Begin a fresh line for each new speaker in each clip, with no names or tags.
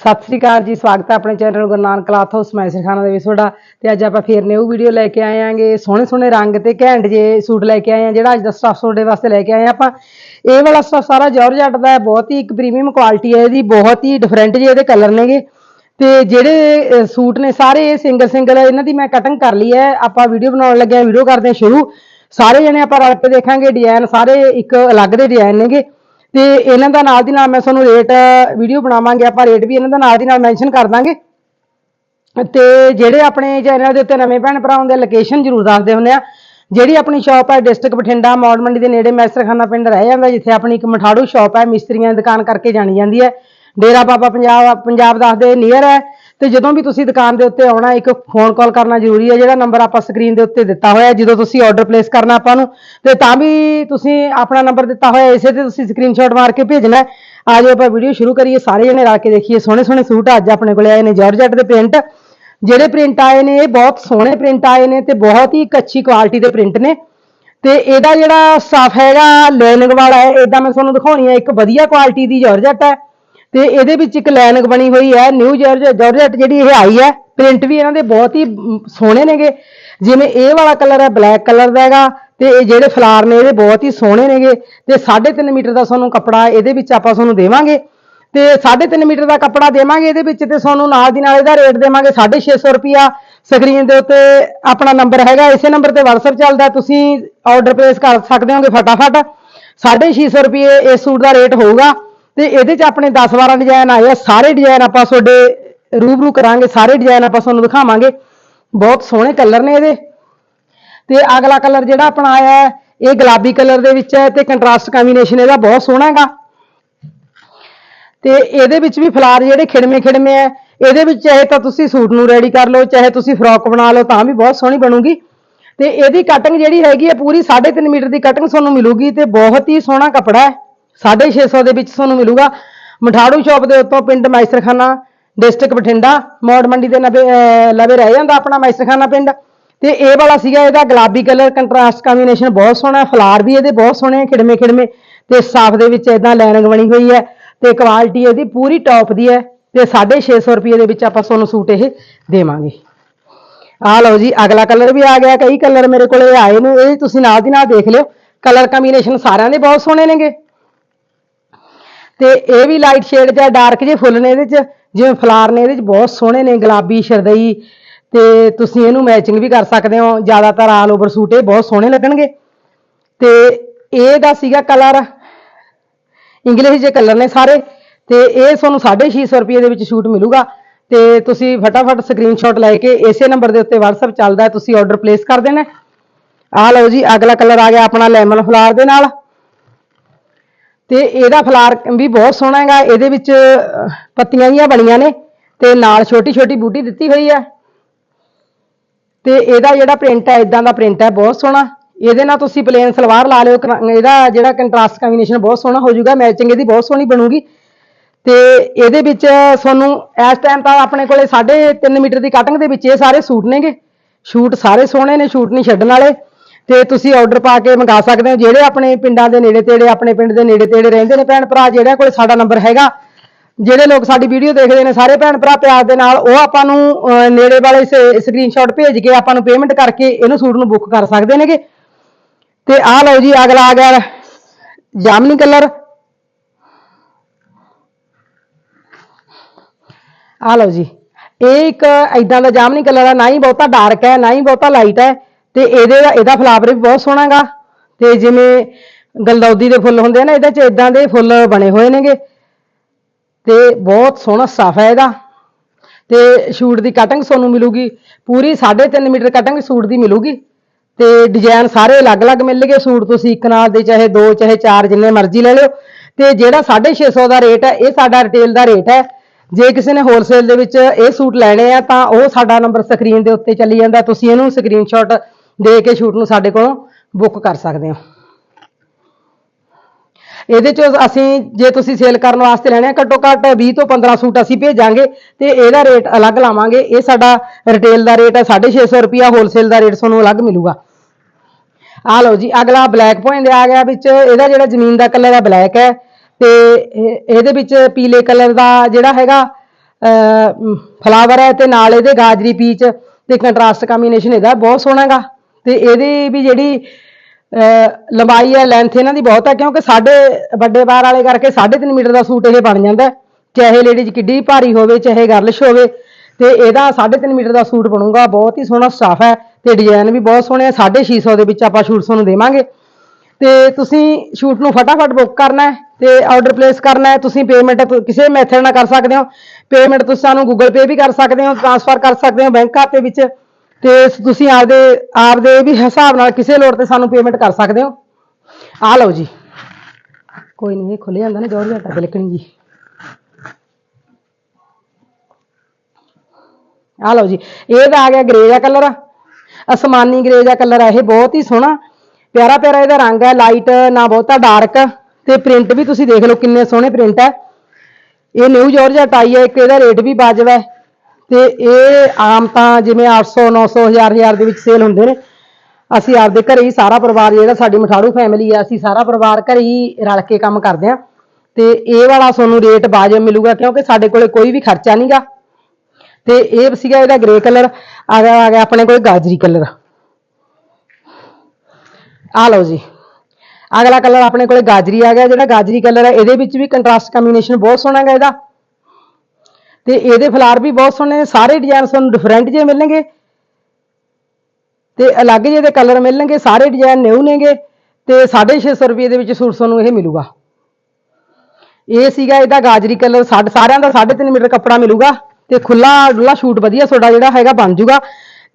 ਸਤਿ ਸ੍ਰੀ ਅਕਾਲ ਜੀ, ਸਵਾਗਤ ਹੈ ਆਪਣੇ channel Guru Nanak cloth house, ਮੈਂ ਸਰਖਾਨਾ ਦੇ ਵਿੱਚ ਤੁਹਾਡਾ ਤੇ ਅੱਜ ਆਪਾਂ ਫੇਰ ਨਿਊ ਵੀਡੀਓ ਲੈ ਕੇ ਆਏ ਆਂਗੇ ਸੋਹਣੇ ਸੋਹਣੇ ਰੰਗ ਤੇ ਘੈਂਟ ਜੇ ਸੂਟ ਲੈ ਕੇ ਆਏ ਆ ਜਿਹੜਾ ਅੱਜ ਦਾ ਸਟਾਫ ਤੁਹਾਡੇ ਵਾਸਤੇ ਲੈ ਕੇ ਆਏ ਆ ਆਪਾਂ। ਇਹ ਵਾਲਾ ਸਟਾਫ ਸਾਰਾ ਜਾਰਜਟ ਦਾ ਬਹੁਤ ਹੀ ਇੱਕ ਪ੍ਰੀਮੀਅਮ ਕੁਆਲਿਟੀ ਹੈ ਇਹਦੀ, ਬਹੁਤ ਹੀ ਡਿਫਰੈਂਟ ਜੇ ਇਹਦੇ ਕਲਰ ਨੇਗੇ। ਤੇ ਜਿਹੜੇ ਸੂਟ ਨੇ ਸਾਰੇ ਸਿੰਗਲ ਸਿੰਗਲ ਇਹਨਾਂ ਦੀ ਮੈਂ ਕਟਿੰਗ ਕਰ ਲਈ ਹੈ। ਆਪਾਂ ਵੀਡੀਓ ਬਣਾਉਣ ਲੱਗੇ ਆ ਵੀਡੀਓ ਕਰਦੇ ਹਾਂ ਸ਼ੁਰੂ। ਸਾਰੇ ਜਣੇ ਆਪਾਂ ਰਲ ਕੇ ਦੇਖਾਂਗੇ ਡਿਜ਼ਾਈਨ ਸਾਰੇ ਇੱਕ ਅਲੱਗ ਦੇ ਡਿਜ਼ਾਈਨ ਨੇਗੇ। ਤੇ ਇਹਨਾਂ ਦਾ ਨਾਲ ਦੀ ਨਾਲ ਮੈਂ ਤੁਹਾਨੂੰ ਰੇਟ ਵੀਡੀਓ ਬਣਾਵਾਂਗੇ, ਆਪਾਂ ਰੇਟ ਵੀ ਇਹਨਾਂ ਦਾ ਨਾਲ ਦੀ ਨਾਲ ਮੈਂਸ਼ਨ ਕਰ ਦਾਂਗੇ। ਤੇ ਜਿਹੜੇ ਆਪਣੇ ਚੈਨਲ ਦੇ ਉੱਤੇ ਨਵੇਂ ਭੈਣ ਭਰਾ ਹੁੰਦੇ ਲੋਕੇਸ਼ਨ ਜ਼ਰੂਰ ਦੱਸਦੇ ਹੁੰਦੇ ਆ। ਜਿਹੜੀ ਆਪਣੀ ਸ਼ਾਪ ਹੈ ਡਿਸਟ੍ਰਿਕਟ ਬਠਿੰਡਾ ਮੌੜ ਮੰਡੀ ਦੇ ਨੇੜੇ ਮੈਸਰਖਾਨਾ ਪਿੰਡ ਰਹਿ ਜਾਂਦਾ, ਜਿੱਥੇ ਆਪਣੀ ਇੱਕ ਮਠਾੜੂ ਸ਼ਾਪ ਹੈ, ਮਿਸਤਰੀਆਂ ਦੀ ਦੁਕਾਨ ਕਰਕੇ ਜਾਣੀ ਜਾਂਦੀ ਹੈ। ਡੇਰਾ ਬਾਬਾ ਪੰਜਾਬ ਪੰਜਾਬ ਦੱਸਦੇ ਨੀਅਰ ਹੈ। ਤੇ ਜਦੋਂ ਵੀ ਤੁਸੀਂ ਦੁਕਾਨ ਦੇ ਉੱਤੇ ਆਉਣਾ, ਇੱਕ ਫੋਨ ਕਾਲ ਕਰਨਾ ਜ਼ਰੂਰੀ ਹੈ, ਜਿਹੜਾ ਨੰਬਰ ਆਪਾਂ ਸਕਰੀਨ ਦੇ ਉੱਤੇ ਦਿੱਤਾ ਹੋਇਆ ਜਦੋਂ ਤੁਸੀਂ ਆਰਡਰ ਪਲੇਸ ਕਰਨਾ ਆਪਾਂ ਨੂੰ, ਤੇ ਤਾਂ ਵੀ ਤੁਸੀਂ ਆਪਣਾ ਨੰਬਰ ਦਿੱਤਾ ਹੋਇਆ ਇਸੇ ਤੇ ਤੁਸੀਂ ਸਕਰੀਨਸ਼ਾਟ ਮਾਰ ਕੇ ਭੇਜਣਾ ਆ ਜਾਓ, ਆਪਾਂ ਵੀਡੀਓ ਸ਼ੁਰੂ ਕਰੀਏ, ਸਾਰੇ ਜਣੇ ਰਲ ਕੇ ਦੇਖੀਏ, ਸੋਹਣੇ ਸੋਹਣੇ ਸੂਟ ਅੱਜ ਆਪਣੇ ਕੋਲੇ ਆਏ ਨੇ ਜਾਰਜਟ ਦੇ ਪ੍ਰਿੰਟ ਜਿਹੜੇ ਪ੍ਰਿੰਟ ਆਏ ਨੇ, ਇਹ ਬਹੁਤ ਸੋਹਣੇ ਪ੍ਰਿੰਟ ਆਏ ਨੇ ਤੇ ਬਹੁਤ ਹੀ ਇੱਕ ਅੱਛੀ ਕੁਆਲਿਟੀ ਦੇ ਪ੍ਰਿੰਟ ਨੇ। ਤੇ ਇਹਦਾ ਜਿਹੜਾ ਸਫ ਹੈਗਾ ਲਾਈਨਿੰਗ ਵਾਲਾ ਹੈ ਇਦਾਂ ਮੈਂ ਤੁਹਾਨੂੰ ਦਿਖਾਉਣੀ ਹੈ, ਇੱਕ ਵਧੀਆ ਕੁਆਲਿਟੀ ਦੀ ਜਾਰਜਟ ਹੈ। ਤੇ ਇਹਦੇ ਵਿੱਚ ਇੱਕ ਲਾਈਨਿੰਗ ਬਣੀ ਹੋਈ ਹੈ ਨਿਊ ਜਾਰਜਟ ਜਿਹੜੀ ਇਹ ਆਈ ਹੈ ਪ੍ਰਿੰਟ ਵੀ ਇਹਨਾਂ ਦੇ ਬਹੁਤ ਹੀ ਸੋਹਣੇ ਨੇਗੇ। ਜਿਵੇਂ ਇਹ ਵਾਲਾ ਕਲਰ ਹੈ ਬਲੈਕ ਕਲਰ ਦਾ ਹੈਗਾ, ਤੇ ਇਹ ਜਿਹੜੇ ਫਲਾਰ ਨੇ ਇਹਦੇ ਬਹੁਤ ਹੀ ਸੋਹਣੇ ਨੇਗੇ। ਤੇ 3.5 ਮੀਟਰ ਦਾ ਤੁਹਾਨੂੰ ਕੱਪੜਾ ਇਹਦੇ ਵਿੱਚ ਆਪਾਂ ਤੁਹਾਨੂੰ ਦੇਵਾਂਗੇ। ਤੇ 3.5 ਮੀਟਰ ਦਾ ਕੱਪੜਾ ਦੇਵਾਂਗੇ ਇਹਦੇ ਵਿੱਚ ਤੇ ਤੁਹਾਨੂੰ ਨਾਲ ਦੀ ਨਾਲ ਇਹਦਾ ਰੇਟ ਦੇਵਾਂਗੇ 650 ਰੁਪਿਆ ਸਕਰੀਨ ਦੇ ਉੱਤੇ ਆਪਣਾ ਨੰਬਰ ਹੈਗਾ, ਇਸੇ ਨੰਬਰ ਤੇ WhatsApp ਚੱਲਦਾ, ਤੁਸੀਂ ਆਰਡਰ ਪਲੇਸ ਕਰ ਸਕਦੇ ਹੋਗੇ ਫਟਾਫਟ। 650 ਰੁਪਏ ਇਸ ਸੂਟ ਦਾ ਰੇਟ ਹੋਊਗਾ। ਤੇ ਇਹਦੇ ਚ ਆਪਣੇ 10 12 ਡਿਜ਼ਾਈਨ ਆਏ ਆ, ਸਾਰੇ ਡਿਜ਼ਾਈਨ ਆਪਾਂ ਤੁਹਾਡੇ ਰੂਬਰੂ ਕਰਾਂਗੇ, ਸਾਰੇ ਡਿਜ਼ਾਈਨ ਆਪਾਂ ਤੁਹਾਨੂੰ ਦਿਖਾਵਾਂਗੇ। ਬਹੁਤ ਸੋਹਣੇ ਕਲਰ ਨੇ ਇਹਦੇ। ਤੇ ਅਗਲਾ ਕਲਰ ਜਿਹੜਾ ਆਪਣਾ ਆਇਆ ਇਹ ਗੁਲਾਬੀ ਕਲਰ ਦੇ ਵਿੱਚ ਹੈ ਤੇ ਕੰਟਰਾਸਟ ਕੰਬੀਨੇਸ਼ਨ ਇਹਦਾ ਬਹੁਤ ਸੋਹਣਾ ਹੈਗਾ। ਤੇ ਇਹਦੇ ਵਿੱਚ ਵੀ ਫਲਾਰ ਜਿਹੜੇ ਖਿੜਵੇਂ ਖਿੜਵੇਂ ਆ ਇਹਦੇ ਵਿੱਚ ਚਾਹੇ ਤਾਂ ਤੁਸੀਂ ਸੂਟ ਨੂੰ ਰੈਡੀ ਕਰ ਲਓ, ਚਾਹੇ ਤੁਸੀਂ ਫਰੋਕ ਬਣਾ ਲਓ, ਤਾਂ ਵੀ ਬਹੁਤ ਸੋਹਣੀ ਬਣੂਗੀ। ਤੇ ਇਹਦੀ ਕਟਿੰਗ ਜਿਹੜੀ ਹੈਗੀ ਹੈ, ਪੂਰੀ 3.5 ਮੀਟਰ ਦੀ ਕਟਿੰਗ ਤੁਹਾਨੂੰ ਮਿਲੂਗੀ ਤੇ ਬਹੁਤ ਹੀ ਸੋਹਣਾ ਕੱਪੜਾ ਹੈ। 650 ਦੇ ਵਿੱਚ ਤੁਹਾਨੂੰ ਮਿਲੂਗਾ। ਮਠਾੜੂ ਸ਼ਾਪ ਦੇ ਉੱਤੋਂ ਪਿੰਡ ਮੈਸਰਖਾਨਾ, ਡਿਸਟ੍ਰਿਕਟ ਬਠਿੰਡਾ, ਮੋੜ ਮੰਡੀ ਦੇ ਨਵੇਂ ਲਵੇ ਰਹਿ ਜਾਂਦਾ ਆਪਣਾ ਮੈਸਰਖਾਨਾ ਪਿੰਡ। ਤੇ ਇਹ ਵਾਲਾ ਸੀਗਾ ਇਹਦਾ ਗੁਲਾਬੀ ਕਲਰ, ਕੰਟਰਾਸਟ ਕੰਬੀਨੇਸ਼ਨ ਬਹੁਤ ਸੋਹਣਾ, ਫਲਾਰ ਵੀ ਇਹਦੇ ਬਹੁਤ ਸੋਹਣੇ ਆ, ਖਿੜਮੇ ਖਿੜਵੇਂ ਤੇ ਸਾਫ਼ ਦੇ ਵਿੱਚ ਇਦਾਂ ਲਾਈਨਿੰਗ ਬਣੀ ਹੋਈ ਹੈ ਤੇ ਕੁਆਲਿਟੀ ਇਹਦੀ ਪੂਰੀ ਟੌਪ ਦੀ ਹੈ ਤੇ 650 ਰੁਪਏ ਦੇ ਵਿੱਚ ਆਪਾਂ ਤੁਹਾਨੂੰ ਸੂਟ ਇਹ ਦੇਵਾਂਗੇ। ਆ ਲਓ ਜੀ, ਅਗਲਾ ਕਲਰ ਵੀ ਆ ਗਿਆ, ਕਈ ਕਲਰ ਮੇਰੇ ਕੋਲੇ ਆਏ ਨੇ, ਇਹ ਤੁਸੀਂ ਨਾਲ ਦੀ ਨਾਲ ਦੇਖ ਲਿਓ। ਕਲਰ ਕੰਬੀਨੇਸ਼ਨ ਸਾਰਿਆਂ ਦੇ ਬਹੁਤ ਸੋਹਣੇ ਨੇਗੇ। ਤੇ ਇਹ ਵੀ ਲਾਈਟ ਸ਼ੇਡ ਜਾਂ ਡਾਰਕ ਜਿਹੇ ਫੁੱਲ ਨੇ ਇਹਦੇ ਚ, ਜਿਵੇਂ ਫਲਾਰ ਨੇ ਇਹਦੇ ਚ ਬਹੁਤ ਸੋਹਣੇ ਨੇ, ਗੁਲਾਬੀ, ਸ਼ਰਦਈ, ਤੇ ਤੁਸੀਂ ਇਹਨੂੰ ਮੈਚਿੰਗ ਵੀ ਕਰ ਸਕਦੇ ਹੋ, ਜ਼ਿਆਦਾਤਰ ਆਲ ਓਵਰ ਸੂਟ ਇਹ ਬਹੁਤ ਸੋਹਣੇ ਲੱਗਣਗੇ। ਤੇ ਇਹ ਦਾ ਸੀਗਾ ਕਲਰ ਇੰਗਲਿਸ਼ ਦੇ ਕਲਰ ਨੇ ਸਾਰੇ, ਤੇ ਇਹ ਤੁਹਾਨੂੰ 650 ਰੁਪਏ ਦੇ ਵਿੱਚ ਸ਼ੂਟ ਮਿਲੂਗਾ। ਤੇ ਤੁਸੀਂ ਫਟਾਫਟ ਸਕਰੀਨਸ਼ਾਟ ਲੈ ਕੇ ਇਸੇ ਨੰਬਰ ਦੇ ਉੱਤੇ WhatsApp ਚੱਲਦਾ ਤੁਸੀਂ ਆਰਡਰ ਪਲੇਸ ਕਰ ਦੇਣਾ। ਆ ਲਓ ਜੀ, ਅਗਲਾ ਕਲਰ ਆ ਗਿਆ ਆਪਣਾ ਲੈਮਨ ਫਲਾਰ ਦੇ ਨਾਲ। ਤੇ ਇਹਦਾ ਫਲਾਰ ਵੀ ਬਹੁਤ ਸੋਹਣਾ ਹੈਗਾ। ਇਹਦੇ ਵਿੱਚ ਪੱਤੀਆਂ ਜੀਆਂ ਬਣੀਆਂ ਨੇ ਤੇ ਨਾਲ ਛੋਟੀ ਛੋਟੀ ਬੂਟੀ ਦਿੱਤੀ ਹੋਈ ਹੈ। ਤੇ ਇਹਦਾ ਜਿਹੜਾ ਪ੍ਰਿੰਟ ਹੈ ਇਦਾਂ ਦਾ ਪ੍ਰਿੰਟ ਹੈ, ਬਹੁਤ ਸੋਹਣਾ। ਇਹਦੇ ਨਾਲ ਤੁਸੀਂ ਪਲੇਨ ਸਲਵਾਰ ਲਾ ਲਿਓ ਇਹਦਾ ਜਿਹੜਾ ਕੰਟਰਾਸਟ ਕੰਬੀਨੇਸ਼ਨ ਬਹੁਤ ਸੋਹਣਾ ਹੋ ਜਾਊਗਾ ਮੈਚਿੰਗ ਇਹਦੀ ਬਹੁਤ ਸੋਹਣੀ ਬਣੂਗੀ। ਤੇ ਇਹਦੇ ਵਿੱਚ ਤੁਹਾਨੂੰ ਇਸ ਟਾਈਮ ਤਾਂ ਆਪਣੇ ਕੋਲੇ 3.5 ਮੀਟਰ ਦੀ ਕਟਿੰਗ ਦੇ ਵਿੱਚ ਇਹ ਸਾਰੇ ਸੂਟ ਨੇਗੇ। ਸ਼ੂਟ ਸਾਰੇ ਸੋਹਣੇ ਨੇ, ਸ਼ੂਟ ਨਹੀਂ ਛੱਡਣ ਵਾਲੇ। ਤੇ ਤੁਸੀਂ ਆਰਡਰ ਪਾ ਕੇ ਮੰਗਾ ਸਕਦੇ ਹੋ। ਜਿਹੜੇ ਆਪਣੇ ਪਿੰਡਾਂ ਦੇ ਨੇੜੇ ਤੇੜੇ, ਆਪਣੇ ਪਿੰਡ ਦੇ ਨੇੜੇ ਤੇੜੇ ਰਹਿੰਦੇ ਨੇ ਭੈਣ ਭਰਾ ਜਿਹੜਿਆਂ ਕੋਲ ਸਾਡਾ ਨੰਬਰ ਹੈਗਾ, ਜਿਹੜੇ ਲੋਕ ਸਾਡੀ ਵੀਡੀਓ ਦੇਖਦੇ ਨੇ, ਸਾਰੇ ਭੈਣ ਭਰਾ ਪਿਆਰ ਦੇ ਨਾਲ, ਉਹ ਆਪਾਂ ਨੂੰ ਨੇੜੇ ਵਾਲੇ ਸਕਰੀਨਸ਼ਾਟ ਭੇਜ ਕੇ ਆਪਾਂ ਨੂੰ ਪੇਮੈਂਟ ਕਰਕੇ ਇਹਨੂੰ ਸੂਟ ਨੂੰ ਬੁੱਕ ਕਰ ਸਕਦੇ ਨੇਗੇ। ਤੇ ਆਹ ਲਓ ਜੀ, ਅਗਲਾ ਆ ਗਿਆ ਜਾਮਨੀ ਕਲਰ। ਆ ਲਓ ਜੀ, ਇਹ ਇੱਕ ਐਦਾਂ ਦਾ ਜਾਮਨੀ ਕਲਰ ਹੈ ਨਾ ਹੀ ਬਹੁਤਾ ਡਾਰਕ ਹੈ, ਨਾ ਹੀ ਬਹੁਤਾ ਲਾਈਟ ਹੈ। ਤੇ ਇਹਦੇ ਦਾ ਇਹਦਾ ਫਲਾਵਰ ਵੀ ਬਹੁਤ ਸੋਹਣਾਗਾ। ਤੇ ਜਿਵੇਂ ਗਲਦੌਦੀ ਦੇ ਫੁੱਲ ਹੁੰਦੇ ਆ ਨਾ, ਇਹਦੇ ਚ ਇਦਾਂ ਦੇ ਫੁੱਲ ਬਣੇ ਹੋਏ ਨੇਗੇ। ਤੇ ਬਹੁਤ ਸੋਹਣਾ ਸਫਾ ਹੈ ਇਹਦਾ। ਤੇ ਸ਼ੂਟ ਦੀ ਕਟਿੰਗ ਤੁਹਾਨੂੰ ਮਿਲੂਗੀ। ਪੂਰੀ 3.5 ਮੀਟਰ ਕਟਿੰਗ ਸੂਟ ਦੀ ਮਿਲੂਗੀ। ਤੇ ਡਿਜ਼ਾਈਨ ਸਾਰੇ ਅਲੱਗ-ਅਲੱਗ ਮਿਲਣਗੇ ਸੂਟ ਤੁਸੀਂ ਇੱਕ ਨਾਲ ਦੇ, ਚਾਹੇ ਦੋ, ਚਾਹੇ ਚਾਰ, ਜਿੰਨੇ ਮਰਜ਼ੀ ਲੈ ਲਿਓ। ਤੇ ਜਿਹੜਾ 650 ਦਾ ਰੇਟ ਹੈ ਇਹ ਸਾਡਾ ਰਿਟੇਲ ਦਾ ਰੇਟ ਹੈ ਜੇ ਕਿਸੇ ਨੇ ਹੋਲਸੇਲ ਦੇ ਵਿੱਚ ਇਹ ਸੂਟ ਲੈਣੇ ਆ, ਤਾਂ ਉਹ ਸਾਡਾ ਨੰਬਰ ਸਕਰੀਨ ਦੇ ਉੱਤੇ ਚੱਲੀ ਜਾਂਦਾ। ਤੁਸੀਂ ਇਹਨੂੰ ਸਕਰੀਨਸ਼ਾਟ ਦੇ ਕੇ ਸ਼ੂਟ ਨੂੰ ਸਾਡੇ ਕੋਲੋਂ ਬੁੱਕ ਕਰ ਸਕਦੇ ਹੋ। ਇਹਦੇ ਚ ਅਸੀਂ ਜੇ ਤੁਸੀਂ ਸੇਲ ਕਰਨ ਵਾਸਤੇ ਲੈਣੇ ਆ, ਘੱਟੋ ਘੱਟ 20 ਤੋਂ 15 ਸੂਟ ਅਸੀਂ ਭੇਜਾਂਗੇ ਤੇ ਇਹਦਾ ਰੇਟ ਅਲੱਗ ਲਾਵਾਂਗੇ। ਇਹ ਸਾਡਾ ਰਿਟੇਲ ਦਾ ਰੇਟ ਹੈ 650 ਰੁਪਿਆ ਹੋਲਸੇਲ ਦਾ ਰੇਟ ਤੁਹਾਨੂੰ ਅਲੱਗ ਮਿਲੂਗਾ। ਆ ਲਓ ਜੀ, ਅਗਲਾ ਬਲੈਕ ਪੁਆਇੰਟ ਆ ਗਿਆ ਵਿੱਚ, ਇਹਦਾ ਜਿਹੜਾ ਜ਼ਮੀਨ ਦਾ ਕਲਰ ਹੈ ਬਲੈਕ ਹੈ ਤੇ ਇਹਦੇ ਵਿੱਚ ਪੀਲੇ ਕਲਰ ਦਾ ਜਿਹੜਾ ਹੈਗਾ ਫਲਾਵਰ ਹੈ ਤੇ ਨਾਲ ਇਹਦੇ ਗਾਜਰੀ ਪੀਚ ਤੇ ਕੰਟਰਾਸਟ ਕੰਬੀਨੇਸ਼ਨ ਇਹਦਾ ਬਹੁਤ ਸੋਹਣਾ ਹੈਗਾ। ਤੇ ਇਹਦੀ ਵੀ ਜਿਹੜੀ ਲੰਬਾਈ ਹੈ ਲੈਂਥ ਇਹਨਾਂ ਦੀ ਬਹੁਤ ਹੈ, ਕਿਉਂਕਿ ਸਾਡੇ ਵੱਡੇ ਬਾਰ ਵਾਲੇ ਕਰਕੇ 3.5 ਮੀਟਰ ਦਾ ਸੂਟ ਇਹ ਬਣ ਜਾਂਦਾ ਚਾਹੇ ਲੇਡੀਜ਼ ਕਿੱਡੀ ਭਾਰੀ ਹੋਵੇ, ਚਾਹੇ ਗਰਲਿਸ਼ ਹੋਵੇ, ਤੇ ਇਹਦਾ 3.5 ਮੀਟਰ ਦਾ ਸੂਟ ਬਣੂਗਾ, ਬਹੁਤ ਹੀ ਸੋਹਣਾ ਸਟਾਫ ਹੈ ਤੇ ਡਿਜ਼ਾਈਨ ਵੀ ਬਹੁਤ ਸੋਹਣੇ ਆ 650 ਦੇ ਵਿੱਚ ਆਪਾਂ ਸ਼ੂਟ ਤੁਹਾਨੂੰ ਦੇਵਾਂਗੇ। ਤੇ ਤੁਸੀਂ ਸ਼ੂਟ ਨੂੰ ਫਟਾਫਟ ਬੁੱਕ ਕਰਨਾ ਹੈ ਤੇ ਆਰਡਰ ਪਲੇਸ ਕਰਨਾ ਹੈ, ਤੁਸੀਂ ਪੇਮੈਂਟ ਕਿਸੇ ਮੈਥਡ ਨਾਲ ਕਰ ਸਕਦੇ ਹੋ। ਪੇਮੈਂਟ ਤੁਸੀਂ ਸਾਨੂੰ ਗੂਗਲ ਪੇ ਵੀ ਕਰ ਸਕਦੇ ਹੋ ਟ੍ਰਾਂਸਫਰ ਕਰ ਸਕਦੇ ਹੋ ਬੈਂਕ ਖਾਤੇ ਵਿੱਚ। ਤੇ ਤੁਸੀਂ ਆਪਦੇ ਆਪਦੇ ਵੀ ਹਿਸਾਬ ਨਾਲ ਕਿਸੇ ਲੋੜ ਤੇ ਸਾਨੂੰ ਪੇਮੈਂਟ ਕਰ ਸਕਦੇ ਹੋ। ਆ ਲਓ ਜੀ। ਕੋਈ ਨਹੀਂ ਇਹ ਖੁੱਲ ਜਾਂਦਾ ਨਾ, ਜੋਰ ਜਟਾ ਤੇ ਲਿਖਣੀ ਜੀ। ਆ ਲਓ ਜੀ। ਇਹਦਾ ਆ ਗਿਆ ਗ੍ਰੇ ਦਾ ਕਲਰ ਅਸਮਾਨੀ ਗ੍ਰੇ ਦਾ ਕਲਰ ਹੈ ਇਹ ਬਹੁਤ ਹੀ ਸੋਹਣਾ। ਪਿਆਰਾ ਪਿਆਰਾ ਇਹਦਾ ਰੰਗ ਹੈ ਲਾਈਟ ਨਾ ਬਹੁਤਾ ਡਾਰਕ ਤੇ ਪ੍ਰਿੰਟ ਵੀ ਤੁਸੀਂ ਦੇਖ ਲਓ ਕਿੰਨੇ ਸੋਹਣੇ ਪ੍ਰਿੰਟ ਹੈ। ਇਹ ਨਿਊ ਜਾਰਜਟ ਆਈ ਹੈ, ਇੱਕ ਇਹਦਾ ਰੇਟ ਵੀ ਵਾਜਬ ਹੈ। ਤੇ ਇਹ ਆਮ ਤਾਂ ਜਿਵੇਂ 800 900 1000 1000 ਦੇ ਵਿੱਚ ਸੇਲ ਹੁੰਦੇ ਨੇ। ਅਸੀਂ ਆਪਦੇ ਘਰੇ ਹੀ ਸਾਰਾ ਪਰਿਵਾਰ ਜਿਹੜਾ ਸਾਡੀ ਮਠਾੜੂ ਫੈਮਿਲੀ ਆ, ਅਸੀਂ ਸਾਰਾ ਪਰਿਵਾਰ ਘਰੇ ਹੀ ਰਲ ਕੇ ਕੰਮ ਕਰਦੇ ਆ ਤੇ ਇਹ ਵਾਲਾ ਤੁਹਾਨੂੰ ਰੇਟ ਵਾਜਬ ਮਿਲੂਗਾ, ਕਿਉਂਕਿ ਸਾਡੇ ਕੋਲੇ ਕੋਈ ਵੀ ਖਰਚਾ ਨਹੀਂਗਾ ਤੇ ਇਹ ਸੀਗਾ ਇਹਦਾ ਗ੍ਰੇ ਕਲਰ ਆ ਗਿਆ ਆ ਗਿਆ ਆਪਣੇ ਕੋਲ ਗਾਜਰੀ ਕਲਰ ਆ ਲਓ ਜੀ। ਅਗਲਾ ਕਲਰ ਆਪਣੇ ਕੋਲੇ ਗਾਜਰੀ ਆ ਗਿਆ, ਜਿਹੜਾ ਗਾਜਰੀ ਕਲਰ ਹੈ ਇਹਦੇ ਵਿੱਚ ਵੀ ਕੰਟਰਾਸਟ ਕੰਬੀਨੇਸ਼ਨ ਬਹੁਤ ਸੋਹਣਾ ਹੈਗਾ ਇਹਦਾ। ਤੇ ਇਹਦੇ ਫਲਾਰ ਵੀ ਬਹੁਤ ਸੋਹਣੇ ਨੇ, ਸਾਰੇ ਡਿਜ਼ਾਈਨ ਤੁਹਾਨੂੰ ਡਿਫਰੈਂਟ ਜਿਹੇ ਮਿਲਣਗੇ। ਤੇ ਅਲੱਗ ਜਿਹੇ ਦੇ ਕਲਰ ਮਿਲਣਗੇ, ਸਾਰੇ ਡਿਜ਼ਾਈਨ ਨਿਊ ਨੇਗੇ, ਤੇ 650 ਰੁਪਏ ਦੇ ਵਿੱਚ ਸੂਟ ਤੁਹਾਨੂੰ ਇਹ ਮਿਲੂਗਾ। ਇਹ ਸੀਗਾ ਇਹਦਾ ਗਾਜਰੀ ਕਲਰ ਸਾਰਿਆਂ ਦਾ 3.5 ਮੀਟਰ ਕੱਪੜਾ ਮਿਲੂਗਾ, ਤੇ ਖੁੱਲਾ ਡੁੱਲਾ ਸ਼ੂਟ ਵਧੀਆ ਤੁਹਾਡਾ ਜਿਹੜਾ ਹੈਗਾ ਬਣ ਜੂਗਾ।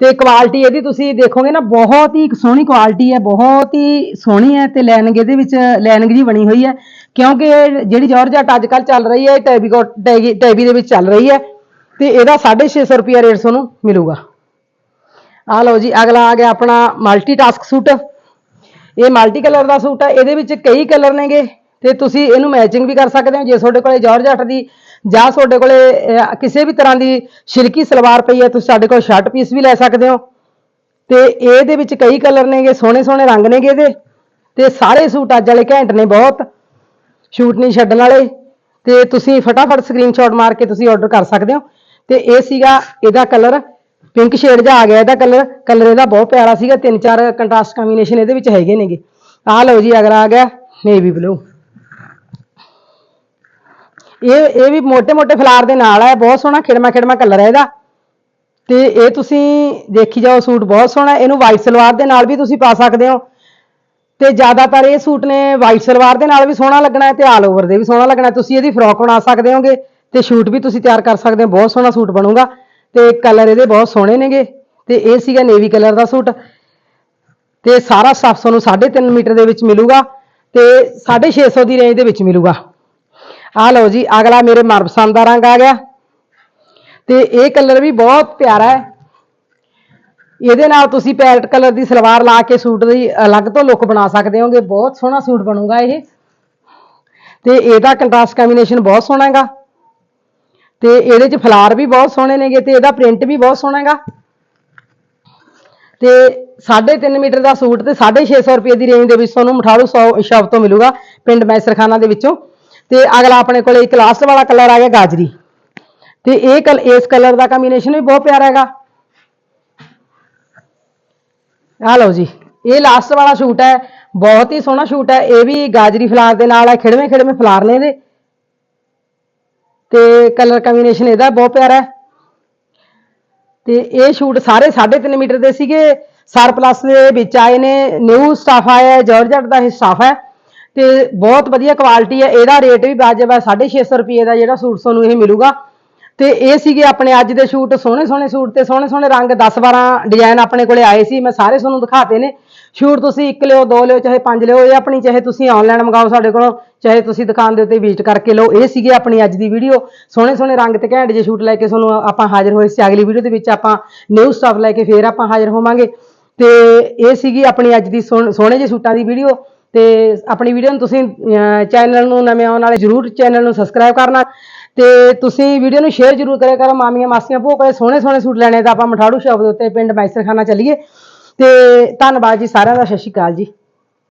ਤੇ ਕੁਆਲਿਟੀ ਇਹਦੀ ਤੁਸੀਂ ਦੇਖੋਗੇ ਨਾ, ਬਹੁਤ ਹੀ ਸੋਹਣੀ ਕੁਆਲਿਟੀ ਹੈ, ਬਹੁਤ ਹੀ ਸੋਹਣੀ ਹੈ ਤੇ ਲੈਨਗ ਇਹਦੇ ਵਿੱਚ, ਲੈਨਗ ਜੀ ਬਣੀ ਹੋਈ ਹੈ। ਕਿਉਂਕਿ ਜਿਹੜੀ ਜਾਰਜਟ ਅੱਜ ਕੱਲ ਚੱਲ ਰਹੀ ਹੈ, ਇਹ ਟੈਬੀ ਕੋਟ ਟੈਬੀ ਦੇ ਵਿੱਚ ਚੱਲ ਰਹੀ ਹੈ ਤੇ ਇਹਦਾ 650 ਰੁਪਏ ਰੇਟ ਤੁਹਾਨੂੰ ਮਿਲੂਗਾ। ਆ ਲਓ ਜੀ, ਅਗਲਾ ਆ ਗਿਆ ਆਪਣਾ ਮਲਟੀ ਟਾਸਕ ਸੂਟ। ਇਹ ਮਲਟੀ ਕਲਰ ਦਾ ਸੂਟ ਹੈ, ਇਹਦੇ ਵਿੱਚ ਕਈ ਕਲਰ ਨੇਗੇ ਤੇ ਤੁਸੀਂ ਇਹਨੂੰ ਮੈਚਿੰਗ ਵੀ ਕਰ ਸਕਦੇ ਹੋ। ਜੇ ਤੁਹਾਡੇ ਕੋਲੇ ਜਾਰਜਟ ਦੀ ਜਾਂ ਤੁਹਾਡੇ ਕੋਲੇ ਕਿਸੇ ਵੀ ਤਰ੍ਹਾਂ ਦੀ ਸ਼ਿਲਕੀ ਸਲਵਾਰ ਪਈ ਹੈ, ਤੁਸੀਂ ਸਾਡੇ ਕੋਲ ਸ਼ਰਟ ਪੀਸ ਵੀ ਲੈ ਸਕਦੇ ਹੋ। ਤੇ ਇਹਦੇ ਵਿੱਚ ਕਈ ਕਲਰ ਨੇਗੇ, ਸੋਹਣੇ ਸੋਹਣੇ ਰੰਗ ਨੇਗੇ ਇਹਦੇ। ਤੇ ਸਾਰੇ ਸੂਟ ਅੱਜ ਵਾਲੇ ਘੈਂਟ ਨੇ ਬਹੁਤ। ਸ਼ੂਟ ਨਹੀਂ ਛੱਡਣ ਵਾਲੇ। ਤੇ ਤੁਸੀਂ ਫਟਾਫਟ ਸਕਰੀਨਸ਼ਾਟ ਮਾਰ ਕੇ ਤੁਸੀਂ ਆਰਡਰ ਕਰ ਸਕਦੇ ਹੋ। ਤੇ ਇਹ ਸੀਗਾ ਇਹਦਾ ਕਲਰ ਪਿੰਕ ਸ਼ੇਡ ਜਿਹਾ ਆ ਗਿਆ ਇਹਦਾ ਕਲਰ ਕਲਰ ਇਹਦਾ ਬਹੁਤ ਪਿਆਰਾ ਸੀਗਾ। ਤਿੰਨ ਚਾਰ ਕੰਟਰਾਸਟ ਕੰਬੀਨੇਸ਼ਨ ਇਹਦੇ ਵਿੱਚ ਹੈਗੇ ਨੇਗੇ। ਆਹ ਲਓ ਜੀ ਅਗਰ ਆ ਗਿਆ ਨੇਵੀ ਬਲੂ ਇਹ ਇਹ ਵੀ ਮੋਟੇ ਮੋਟੇ ਫਲਾਰ ਦੇ ਨਾਲ ਹੈ ਬਹੁਤ ਸੋਹਣਾ ਖਿੜਮਾ-ਖਿੜਮਾ ਕਲਰ ਹੈ ਇਹਦਾ। ਤੇ ਇਹ ਤੁਸੀਂ ਦੇਖੀ ਜਾਓ, ਸੂਟ ਬਹੁਤ ਸੋਹਣਾ, ਇਹਨੂੰ ਵਾਈਟ ਸਲਵਾਰ ਦੇ ਨਾਲ ਵੀ ਤੁਸੀਂ ਪਾ ਸਕਦੇ ਹੋ। ਤੇ ਜ਼ਿਆਦਾਤਰ ਇਹ ਸੂਟ ਨੇ ਵਾਈਟ ਸਲਵਾਰ ਦੇ ਨਾਲ ਵੀ ਸੋਹਣਾ ਲੱਗਣਾ ਹੈ ਤੇ ਆਲ ਓਵਰ ਦੇ ਵੀ ਸੋਹਣਾ ਲੱਗਣਾ ਤੁਸੀਂ ਇਹਦੀ ਫਰੋਕ ਬਣਾ ਸਕਦੇ ਹੋਗੇ ਤੇ ਸ਼ੂਟ ਵੀ ਤੁਸੀਂ ਤਿਆਰ ਕਰ ਸਕਦੇ ਹੋ, ਬਹੁਤ ਸੋਹਣਾ ਸੂਟ ਬਣੂਗਾ। ਤੇ ਕਲਰ ਇਹਦੇ ਬਹੁਤ ਸੋਹਣੇ ਨੇਗੇ। ਤੇ ਇਹ ਸੀਗਾ ਨੇਵੀ ਕਲਰ ਦਾ ਸੂਟ। ਤੇ ਸਾਰਾ 700 ਨੂੰ 3.5 ਮੀਟਰ ਦੇ ਵਿੱਚ ਮਿਲੂਗਾ ਤੇ 650 ਦੀ ਰੇਂਜ ਦੇ ਵਿੱਚ ਮਿਲੂਗਾ। ਆ ਲਓ ਜੀ, ਅਗਲਾ ਮੇਰੇ ਮਨਪਸੰਦ ਦਾ ਰੰਗ ਆ ਗਿਆ। ਤੇ ਇਹ ਕਲਰ ਵੀ ਬਹੁਤ ਪਿਆਰਾ ਹੈ। ਇਹਦੇ ਨਾਲ ਤੁਸੀਂ ਪੈਰਟ ਕਲਰ ਦੀ ਸਲਵਾਰ ਲਾ ਕੇ ਸੂਟ ਦੀ ਅਲੱਗ ਤੋਂ ਲੁੱਕ ਬਣਾ ਸਕਦੇ ਹੋਗੇ। ਬਹੁਤ ਸੋਹਣਾ ਸੂਟ ਬਣੂਗਾ ਇਹ। ਤੇ ਇਹਦਾ ਕੰਟਰਾਸਟ ਕੰਬੀਨੇਸ਼ਨ ਬਹੁਤ ਸੋਹਣਾ ਹੈਗਾ। ਤੇ ਇਹਦੇ ਚ ਫਲਾਰ ਵੀ ਬਹੁਤ ਸੋਹਣੇ ਨੇਗੇ ਤੇ ਇਹਦਾ ਪ੍ਰਿੰਟ ਵੀ ਬਹੁਤ ਸੋਹਣਾ ਹੈਗਾ। ਤੇ 3.5 ਮੀਟਰ ਦਾ ਸੂਟ ਤੇ 650 ਰੁਪਏ ਦੀ ਰੇਂਜ ਦੇ ਵਿੱਚ ਤੁਹਾਨੂੰ ਮਠਾੜੂ ਸ਼ਾਪ ਤੋਂ ਮਿਲੂਗਾ। ਪਿੰਡ ਮੈਸਰਖਾਨਾ ਦੇ ਵਿੱਚੋਂ। ਤੇ ਅਗਲਾ ਆਪਣੇ ਕੋਲੇ ਇੱਕ ਲਾਸਟ ਵਾਲਾ ਕਲਰ ਆ ਗਿਆ ਗਾਜਰੀ। ਤੇ ਇਹ ਕਲ, ਇਸ ਕਲਰ ਦਾ ਕੰਬੀਨੇਸ਼ਨ ਵੀ ਬਹੁਤ ਪਿਆਰਾ ਹੈਗਾ। ਆ ਲਓ ਜੀ, ਇਹ ਲਾਸਟ ਵਾਲਾ ਸ਼ੂਟ ਹੈ, ਬਹੁਤ ਹੀ ਸੋਹਣਾ ਸ਼ੂਟ ਹੈ, ਇਹ ਵੀ ਗਾਜਰੀ ਫਲਾਰ ਦੇ ਨਾਲ ਹੈ, ਖਿੜਵੇਂ ਖਿੜਵੇਂ ਫਲਾਰ ਨੇ ਇਹਦੇ। ਤੇ ਕਲਰ ਕੰਬੀਨੇਸ਼ਨ ਇਹਦਾ ਬਹੁਤ ਪਿਆਰਾ ਹੈ। ਤੇ ਇਹ ਸ਼ੂਟ ਸਾਰੇ 3.5 ਮੀਟਰ ਦੇ ਸੀਗੇ ਸਰ ਪਲੱਸ ਦੇ ਵਿੱਚ ਆਏ ਨੇ ਨਿਊ ਸਟਾਫ ਆਇਆ ਹੈ ਜਾਰਜਟ ਦਾ ਇਹ ਸਟਾਫ ਹੈ। ਤੇ ਬਹੁਤ ਵਧੀਆ ਕੁਆਲਿਟੀ ਹੈ, ਇਹਦਾ ਰੇਟ ਵੀ ਵਾਜਬ ਹੈ 650 ਰੁਪਏ ਦਾ ਜਿਹੜਾ ਸੂਟ ਤੁਹਾਨੂੰ ਇਹ ਮਿਲੂਗਾ। ਤੇ ਇਹ ਸੀਗੇ ਆਪਣੇ ਅੱਜ ਦੇ ਸ਼ੂਟ, ਸੋਹਣੇ ਸੋਹਣੇ ਸੂਟ ਤੇ ਸੋਹਣੇ ਸੋਹਣੇ ਰੰਗ 10 12 ਡਿਜ਼ਾਈਨ ਆਪਣੇ ਕੋਲੇ ਆਏ ਸੀ, ਮੈਂ ਸਾਰੇ ਤੁਹਾਨੂੰ ਦਿਖਾਤੇ ਨੇ। ਸ਼ੂਟ ਤੁਸੀਂ ਇੱਕ ਲਿਓ, ਦੋ ਲਿਓ, ਚਾਹੇ ਪੰਜ ਲਿਓ, ਇਹ ਆਪਣੀ, ਚਾਹੇ ਤੁਸੀਂ ਆਨਲਾਈਨ ਮੰਗਾਓ ਸਾਡੇ ਕੋਲੋਂ, ਚਾਹੇ ਤੁਸੀਂ ਦੁਕਾਨ ਦੇ ਉੱਤੇ ਵਿਜ਼ਿਟ ਕਰਕੇ ਲਓ, ਇਹ ਸੀਗੇ ਆਪਣੀ ਅੱਜ ਦੀ ਵੀਡੀਓ ਸੋਹਣੇ ਸੋਹਣੇ ਰੰਗ ਤੇ ਘੈਂਟ ਜੇ ਸ਼ੂਟ ਲੈ ਕੇ ਤੁਹਾਨੂੰ ਆਪਾਂ ਹਾਜ਼ਰ ਹੋਏ ਸੀ। ਅਗਲੀ ਵੀਡੀਓ ਦੇ ਵਿੱਚ ਆਪਾਂ ਨਿਊ ਸਟਾਫ ਲੈ ਕੇ ਫੇਰ ਆਪਾਂ ਹਾਜ਼ਰ ਹੋਵਾਂਗੇ। ਤੇ ਇਹ ਸੀਗੀ ਆਪਣੀ ਅੱਜ ਦੀ ਸੋਹਣ- ਸੋਹਣੇ ਜਿਹੇ ਸੂਟਾਂ ਦੀ ਵੀਡੀਓ ਤੇ ਆਪਣੀ ਵੀਡੀਓ ਨੂੰ ਤੁਸੀਂ ਚੈਨਲ ਨੂੰ ਨਵੇਂ ਆਉਣ ਵਾਲੇ ਜਰੂਰ ਚੈਨਲ ਨੂੰ ਸਬਸਕ੍ਰਾਈਬ ਕਰਨਾ ਤੇ ਤੁਸੀਂ ਵੀਡੀਓ ਨੂੰ ਸ਼ੇਅਰ ਜਰੂਰ ਕਰਿਆ ਕਰੋ। ਮਾਮੀਆਂ, ਮਾਸੀਆਂ, ਭੂਆ ਕੋਲੇ ਸੋਹਣੇ ਸੋਹਣੇ ਸੂਟ ਲੈਣੇ ਤਾਂ ਆਪਾਂ ਮਠਾੜੂ ਸ਼ਾਪ ਦੇ ਉੱਤੇ ਪਿੰਡ ਮੈਸਰਖਾਨਾ ਚੱਲੀਏ। ਤੇ ਧੰਨਵਾਦ ਜੀ ਸਾਰਿਆਂ ਦਾ, ਸਤਿ ਸ਼੍ਰੀ ਅਕਾਲ ਜੀ।